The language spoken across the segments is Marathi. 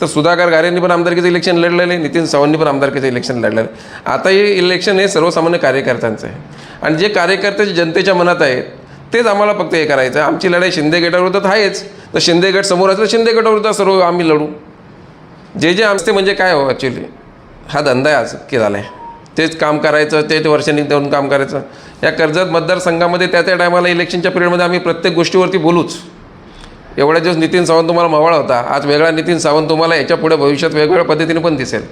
तर सुधाकर गारेंनी पण आमदारकीचं इलेक्शन लढलेलं आहे. नितीन सावंतनी पण आमदारकीचं इलेक्शन लढलेलं आहे. आता हे इलेक्शन हे सर्वसामान्य कार्यकर्त्यांचं आहे. आणि जे कार्यकर्ते जनतेच्या मनात आहेत तेच आम्हाला फक्त हे करायचं आहे. आमची लढाई शिंदे गटाविरोधात आहेच. तर शिंदे गट समोर असलं शिंदे गटाविरोधात सर्व आम्ही लढू. जे जे आमचे म्हणजे काय हो ॲक्च्युली हा धंदा आहे आज की झाला आहे तेच काम करायचं तेच वर्षांनी देऊन काम करायचं. या कर्जत मतदारसंघामध्ये त्या त्या टायमाला इलेक्शनच्या पिरियडमध्ये आम्ही प्रत्येक गोष्टीवरती बोलूच. एवढ्या दिवस नितीन सावंत तुम्हाला मावळा होता. आज वेगळा नितीन सावंत तुम्हाला याच्यापुढे भविष्यात वेगवेगळ्या पद्धतीने पण दिसेल.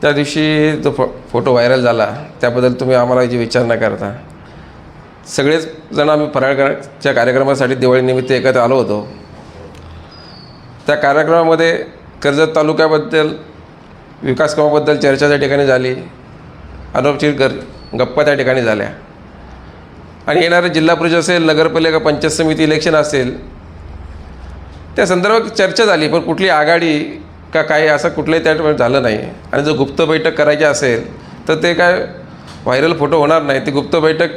त्या दिवशी जो फो फोटो व्हायरल झाला. त्याबद्दल तुम्ही आम्हाला याची विचार करता. सगळेच जण आम्ही फराळच्या कार्यक्रमासाठी दिवाळीनिमित्त एकत्र आलो होतो. त्या कार्यक्रमामध्ये कर्जत तालुक्याबद्दल विकास कामाबद्दल चर्चा त्या ठिकाणी झाली. अनौपचारिक गर गप्पा त्या ठिकाणी झाल्या. आणि येणारं जिल्हा परिषद असेल नगरपालिका पंचायत समिती इलेक्शन असेल त्या संदर्भात चर्चा झाली पण कुठली आघाडी का काय असं कुठलंही त्या झालं नाही. आणि जर गुप्त बैठक करायची असेल तर ते काय व्हायरल फोटो होणार नाही. ती गुप्त बैठक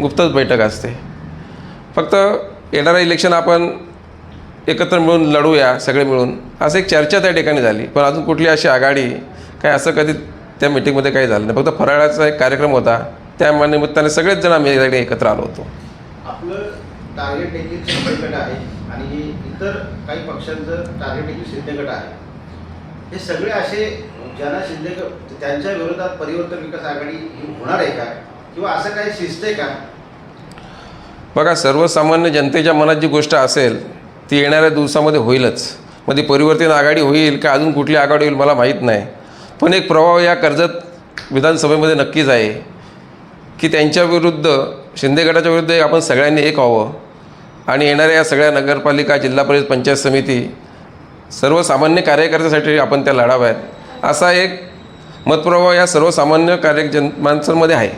गुप्तच बैठक असते. फक्त येणारं इलेक्शन आपण एकत्र मिळून लढूया सगळे मिळून. असं एक चर्चा त्या ठिकाणी झाली. पण अजून कुठली अशी आघाडी काय असं कधी त्या मिटिंगमध्ये काही झालं नाही. फक्त फराळाचा एक कार्यक्रम होता. त्या निमित्ताने सगळेच जण आम्ही एकत्र आलो होतो. आपलं टार्गेट आहे. आणि इतर काही पक्षांचं टार्गेटिंग देखील शिंदे गट आहे हे सगळे असे ज्यांना शिंदे गट त्यांच्या विरोधात परिवर्तन विकास आघाडी ही होणार आहे का? किंवा असं काही शिस्त आहे का? बघा सर्वसामान्य जनतेच्या मनात जी गोष्ट असेल ती येणाऱ्या दिवसामध्ये होईलच. मग ती परिवर्तन आघाडी होईल का? अजून कुठली आघाडी होईल मला माहीत नाही. पण एक प्रभाव या कर्जत विधानसभेमध्ये नक्कीच आहे की त्यांच्या विरुद्ध शिंदे गटाच्या विरुद्ध आपण सगळ्यांनी एक व्हावं. आणि येणाऱ्या या सगळ्या नगरपालिका जिल्हा परिषद पंचायत समिती सर्वसामान्य कार्यकर्त्यासाठी आपण त्या लढाव्यात असा एक मतप्रभाव या सर्वसामान्य कार्य जन माणसांमध्ये आहे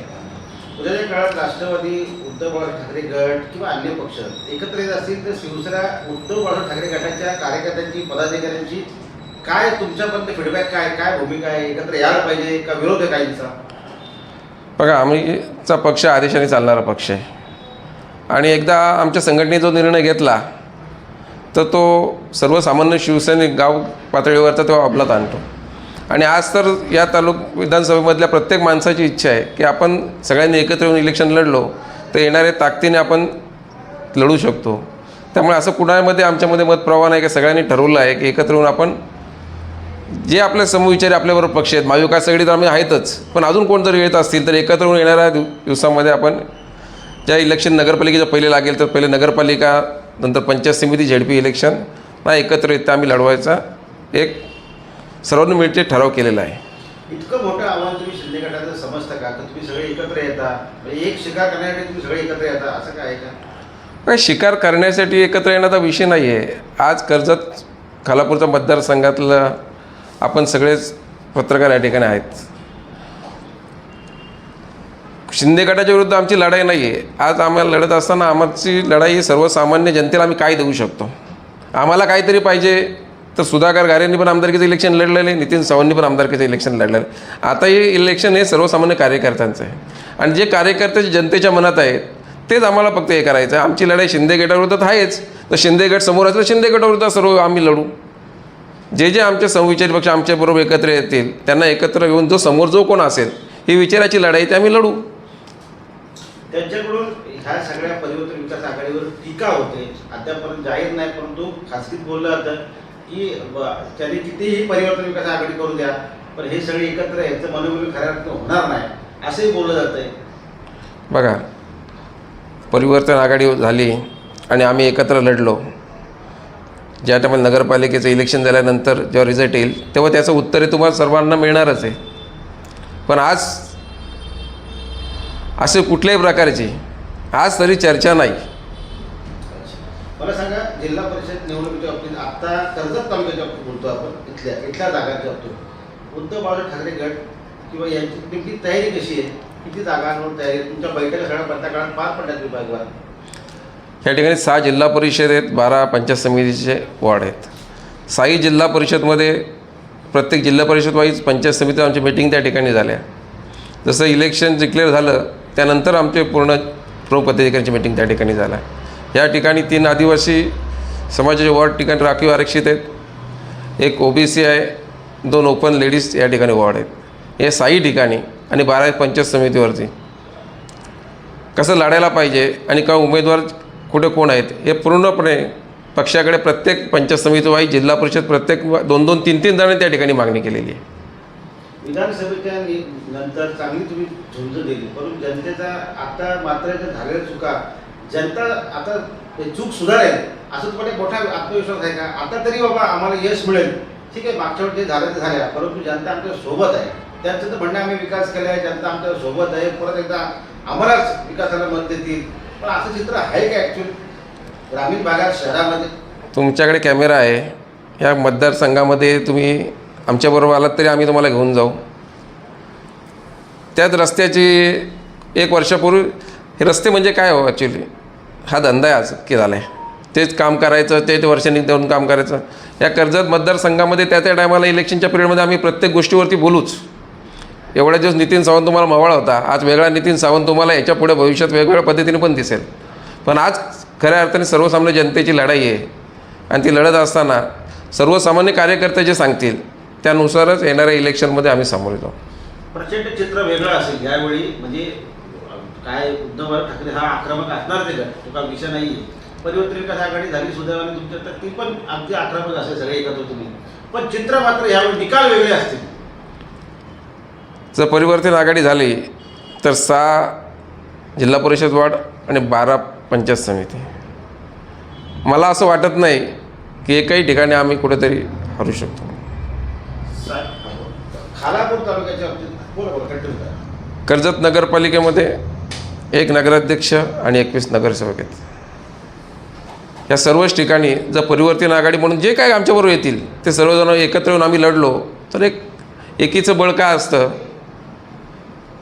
उद्याच्या काळात राष्ट्रवादी उद्धव बाळासाहेब ठाकरे गट किंवा अन्य पक्ष एकत्र येत असतील तर शिवसेना उद्धव बाळासाहेब ठाकरे गटाच्या कार्यकर्त्यांची पदाधिकाऱ्यांची काय तुमच्यापर्यंत फीडबॅक काय? काय भूमिका आहे? एकत्र यायला पाहिजे का? विरोध आहे काहींचा? बघा आम्हीचा पक्ष आदेशाने चालणारा पक्ष आहे. आणि एकदा आमच्या संघटनेने जो निर्णय घेतला तर तो सर्वसामान्य शिवसैनिक गाव पातळीवरचा तेव्हा अमलात आणतो. आणि आज तर या तालुक विधानसभेमधल्या प्रत्येक माणसाची इच्छा आहे की आपण सगळ्यांनी एकत्र येऊन इलेक्शन लढलो तर येणाऱ्या ताकदीने आपण लढू शकतो. त्यामुळे असं कुणामध्ये आमच्यामध्ये मतप्रवाह नाही की सगळ्यांनी ठरवलं आहे की एकत्र येऊन आपण जे आपले समविचारी आपल्याबरोबर पक्ष आहेत. महाविकास सगळी तर आम्ही आहेतच पण अजून कोण जर येत असतील तर एकत्र येऊन येणाऱ्या दिव दिवसामध्ये आपण ज्या इलेक्शन नगरपालिकेचं पहिले लागेल तर पहिले नगरपालिका नंतर पंचायत समिती झेडपी इलेक्शन ना एकत्र येतं आम्ही लढवायचा एक सर्वांनी मिळते ठराव केलेला आहे. इतकं मोठं आव्हान तुम्ही शिंदे गटाचं समजता का? तर तुम्ही सगळे एकत्र येता. म्हणजे एक शिकार करण्यासाठी तुम्ही सगळे एकत्र येता असं काय आहे का? काय शिकार करण्यासाठी एकत्र येण्याचा विषय नाही आहे. आज कर्जत खालापूरच्या मतदारसंघातलं आपण सगळेच पत्रकार या ठिकाणी आहेत. शिंदे गटाच्या विरुद्ध आमची लढाई नाही आहे आज आम्हाला लढत असताना आमची लढाई ही सर्वसामान्य जनतेला आम्ही काय देऊ शकतो? आम्हाला काहीतरी पाहिजे. तर सुधाकर गारेंनी पण आमदारकीचं इलेक्शन लढलेलं आहे. नितीन सावंतनी पण आमदारकीचं इलेक्शन लढलेलं आहे. आता हे इलेक्शन हे सर्वसामान्य कार्यकर्त्यांचं आहे. आणि जे कार्यकर्ते जनतेच्या मनात आहेत तेच आम्हाला फक्त हे करायचं आहे. आमची लढाई शिंदे गटाविरुद्ध आहेच. तर शिंदे गट समोर असलं शिंदे गटाविरुद्ध सर्व आम्ही लढू. जे जे आमचे समविचारी पक्ष आमच्याबरोबर एकत्र येतील त्यांना एकत्र येऊन जो समोर जो कोण असेल ही विचाराची लढाई ते आम्ही लढू. त्यांच्याकडून ह्या सगळ्या परिवर्तन विकास आघाडीवर टीका होते. आतापर्यंत जाहीर नाही परंतु खासगीत बोललं जातं की ब- त्यांनी कितीही परिवर्तन विकास आघाडी करू द्या पण हे सगळे एकत्र यांचं मनोबल खऱ्या अर्थानं होणार नाही. असंही बोललं जातंय. बघा परिवर्तन आघाडी झाली आणि आम्ही एकत्र लढलो. ज्या टायमाला नगरपालिकेचं इलेक्शन झाल्यानंतर जेव्हा रिझल्ट येईल तेव्हा त्याचं उत्तर तुम्हाला सर्वांना मिळणारच आहे. पण आज असे कुठल्याही प्रकारची आज तरी चर्चा नाही. मला सांगा जिल्हा परिषद निवडणुकीच्या बाबतीत आता कर्जत तालुक्याच्या बाबतीत बोलतो आपण इथल्या इथल्या जागांच्या बाबतीत. उद्धव बाळासाहेब ठाकरे गट किंवा यांची नेमकी तयारी कशी आहे? किती जागांवर तयारी आहे? तुमच्या बैठका सगळ्या बंद काळात पार पडल्यात विभागवार या ठिकाणी सहा जिल्हा परिषद आहेत बारा पंचायत समितीचे वॉर्ड आहेत. साई जिल्हा परिषदमध्ये प्रत्येक जिल्हा परिषद वाईज पंचायत समिती आमची मिटिंग त्या ठिकाणी झाल्या. जसं इलेक्शन डिक्लेअर झालं त्यानंतर आमचे पूर्ण प्रमुख पदाधिकाऱ्यांची मिटिंग त्या ठिकाणी झाला. या ठिकाणी तीन आदिवासी समाजाचे वॉर्ड ठिकाणी राखीव आरक्षित आहेत. एक ओ बी सी आहे दोन ओपन लेडीज या ठिकाणी वॉर्ड आहेत. हे साई ठिकाणी आणि बारा पंचायत समितीवरती. कसं लढायला पाहिजे आणि का उमेदवार कुठे कोण आहेत हे पूर्णपणे पक्षाकडे प्रत्येक पंचायत समितीवाई जिल्हा परिषद प्रत्येक दोन दोन तीन तीन जणांनी त्या ठिकाणी मागणी केलेली आहे. विधानसभेच्या नंतर चांगली तुम्ही झुंज दिली. परंतु जनतेचा आता मात्र झालेल्या चुका जनता आता चूक सुधारेल असं तुम्हाला एक मोठा आत्मविश्वास आहे का? आता तरी बाबा आम्हाला यश मिळेल. ठीक आहे मागच्या वेळी झालं ते झाल्या परंतु जनता आमच्यासोबत आहे. त्यांचं तर म्हणणं आम्ही विकास केला आहे जनता आमच्यासोबत आहे परत एकदा आम्हालाच विकासाला मत देतील. पण असं चित्र आहे का ॲक्च्युली ग्रामीण भागात शहरामध्ये? तुमच्याकडे कॅमेरा आहे. या मतदारसंघामध्ये तुम्ही आमच्याबरोबर आलात तरी आम्ही तुम्हाला घेऊन जाऊ. त्याच रस्त्याची एक वर्षापूर्वी हे रस्ते म्हणजे काय हो ॲक्च्युली हा धंदा आहे आज की झाला आहे तेच काम करायचं ते वर्षांनी देऊन काम करायचं. या कर्जत मतदारसंघामध्ये त्या त्या टायमाला इलेक्शनच्या पिरियडमध्ये आम्ही प्रत्येक गोष्टीवरती बोलूच. एवढ्या दिवस नितीन सावंत तुम्हाला मावळा होता. आज वेगळा नितीन सावंत तुम्हाला याच्यापुढे भविष्यात वेगवेगळ्या पद्धतीने पण दिसेल. पण आज खऱ्या अर्थाने सर्वसामान्य जनतेची लढाई आहे. आणि ती लढत असताना सर्वसामान्य कार्यकर्ते जे सांगतील त्यानुसारच येणाऱ्या इलेक्शनमध्ये आम्ही सामोरे जाऊ. प्रचंड चित्र वेगळं असेल यावेळी म्हणजे काय उद्धव ठाकरे हा आक्रमक असणार ते तो का विषय नाही परिवर्तन विकास आघाडी झाली सुदैवाने तुमच्या तर ती पण अगदी आक्रमक असेल सगळे एकत्र तुम्ही. पण चित्र मात्र यावेळी निकाल वेगळे असतील. जर परिवर्तन आघाडी झाली तर सहा जिल्हा परिषद वार्ड आणि बारा पंचायत समिती. मला असं वाटत नाही की एकही ठिकाणी आम्ही कुठेतरी हरू शकतो. खालापूर तालुक्याच्या बाबतीत बोला बोला कंटिन्यू करा कर्जत नगरपालिकेमध्ये एक नगराध्यक्ष आणि एकवीस नगरसेवक आहेत. या सर्वच ठिकाणी जर परिवर्तन आघाडी म्हणून जे काय आमच्याबरोबर येतील ते सर्वजण एकत्र येऊन आम्ही लढलो तर एक एकीचं बळ काय असतं?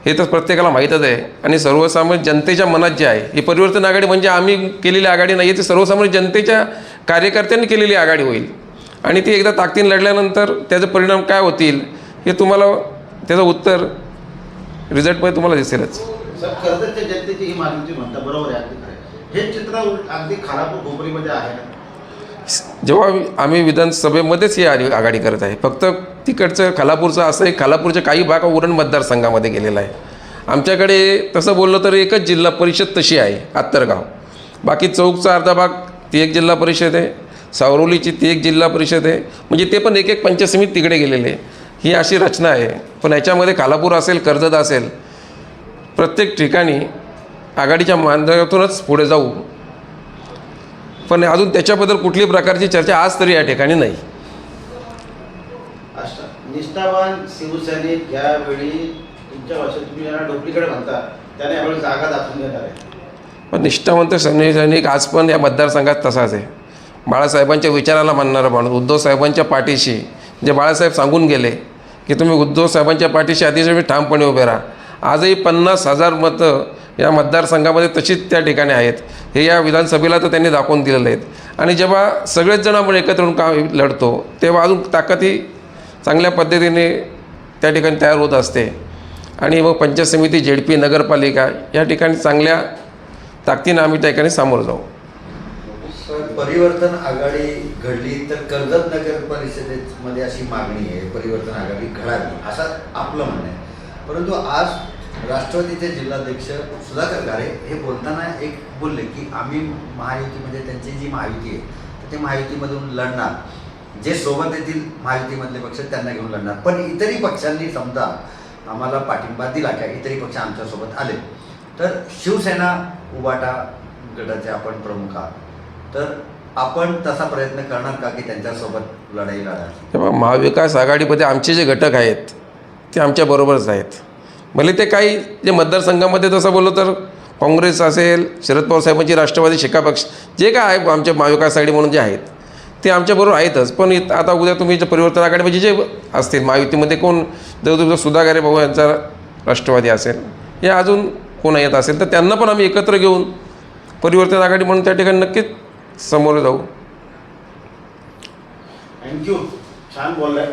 हे तर प्रत्येकाला माहीतच आहे. आणि सर्वसामान्य जनतेच्या मनात जे आहे ही परिवर्तन आघाडी म्हणजे आम्ही केलेली आघाडी नाही आहे ती सर्वसामान्य जनतेच्या कार्यकर्त्यांनी केलेली आघाडी होईल. आणि ती एकदा ताकदीन लढल्यानंतर त्याचे परिणाम काय होतील? हे तुम्हाला त्याचं उत्तर रिझल्टमध्ये तुम्हाला दिसेलच. सर कर्जतच्या जनतेची ही मागणी तुम्ही म्हणता बरोबर आहे अगदी खरं आहे. हे चित्र उलट अगदी खालापूर खोपरीमध्ये आहे ना? जेव्हा आम्ही- विधानसभेमध्येच ही आघाडी आघाडी करत आहे फक्त तिकडचं खालापूरचं असं आहे खालापूरच्या काही भाग उरण मतदारसंघामध्ये गेलेला आहे. आमच्याकडे तसं बोललं तर एकच जिल्हा परिषद तशी आहे आत्तरगाव बाकी चौकचा अर्धा भाग ती एक जिल्हा परिषद आहे सावरोलीची ती एक जिल्हा परिषद आहे. म्हणजे ते पण एक एक पंचायत समिती तिकडे गेलेले आहे. ही अशी रचना आहे. पण याच्यामध्ये खालापूर असेल कर्जत असेल प्रत्येक ठिकाणी आघाडीच्या माध्यमातूनच पुढे जाऊ. पण अजून त्याच्याबद्दल कुठलीही प्रकारची चर्चा आज तरी या ठिकाणी नाही. निष्ठावान शिवसैनिक यावेळी तुमच्या भाषेत तुम्ही यांना डुप्लिकेट म्हणता त्याने यावेळी जागा दाखवून घेणार आहे. पण निष्ठावंत सैनिक आज पण या मतदारसंघात तसाच आहे. बाळासाहेबांच्या विचाराला मानणारा माणूस उद्धव साहेबांच्या पाठीशी जे बाळासाहेब सांगून गेले की तुम्ही उद्धव साहेबांच्या पाठीशी अतिशय ठामपणे उभे राहा. आजही पन्नास हजार मतं या मतदारसंघामध्ये तशीच त्या ठिकाणी आहेत. हे या विधानसभेला तर त्यांनी दाखवून दिलेले आहेत. आणि जेव्हा सगळेच जण आपण एकत्र येऊन काम लढतो तेव्हा अजून ताकदही चांगल्या पद्धतीने त्या ठिकाणी तयार होत असते. आणि मग पंचायत समिती झेडपी नगरपालिका या ठिकाणी चांगल्या ताकदीनं आम्ही त्या ठिकाणी सामोरं जाऊ. परिवर्तन आघाडी घडली तर कर्जत नगर परिषदेमध्ये अशी मागणी आहे परिवर्तन आघाडी घडावी असं आपलं म्हणणं आहे. परंतु आज राष्ट्रवादीचे जिल्हाध्यक्ष सुधाकर गारे हे बोलताना एक बोलले की आम्ही महायुतीमध्ये त्यांची जी महायुती आहे तर ते महायुतीमधून लढणार. जे सोबत येतील महायुतीमधले पक्ष त्यांना घेऊन लढणार. पण इतरही पक्षांनी समजा आम्हाला पाठिंबा दिला का इतरही पक्ष आमच्यासोबत आले. तर शिवसेना उबाटा गटाचे आपण प्रमुख आहात. तर आपण तसा प्रयत्न करणार का की त्यांच्यासोबत लढाई लढा तेव्हा महाविकास आघाडीमध्ये आमचे जे घटक आहेत ते आमच्याबरोबरच आहेत. भले ते काही जे मतदारसंघामध्ये तसं बोललो तर काँग्रेस असेल शरद पवार साहेबांची राष्ट्रवादी शिका पक्ष जे काय आहे आमच्या महाविकास आघाडी म्हणून जे आहेत ते आमच्याबरोबर आहेतच. पण आता उद्या तुम्ही जे परिवर्तन आघाडीमध्ये जे असतील महायुतीमध्ये कोण जर तुमचा सुधागारे भाऊ यांचा राष्ट्रवादी असेल हे अजून कोण येत असेल तर त्यांना पण आम्ही एकत्र घेऊन परिवर्तन आघाडी म्हणून त्या ठिकाणी नक्कीच समोर जाऊ. थँक्यू छान बोललाय.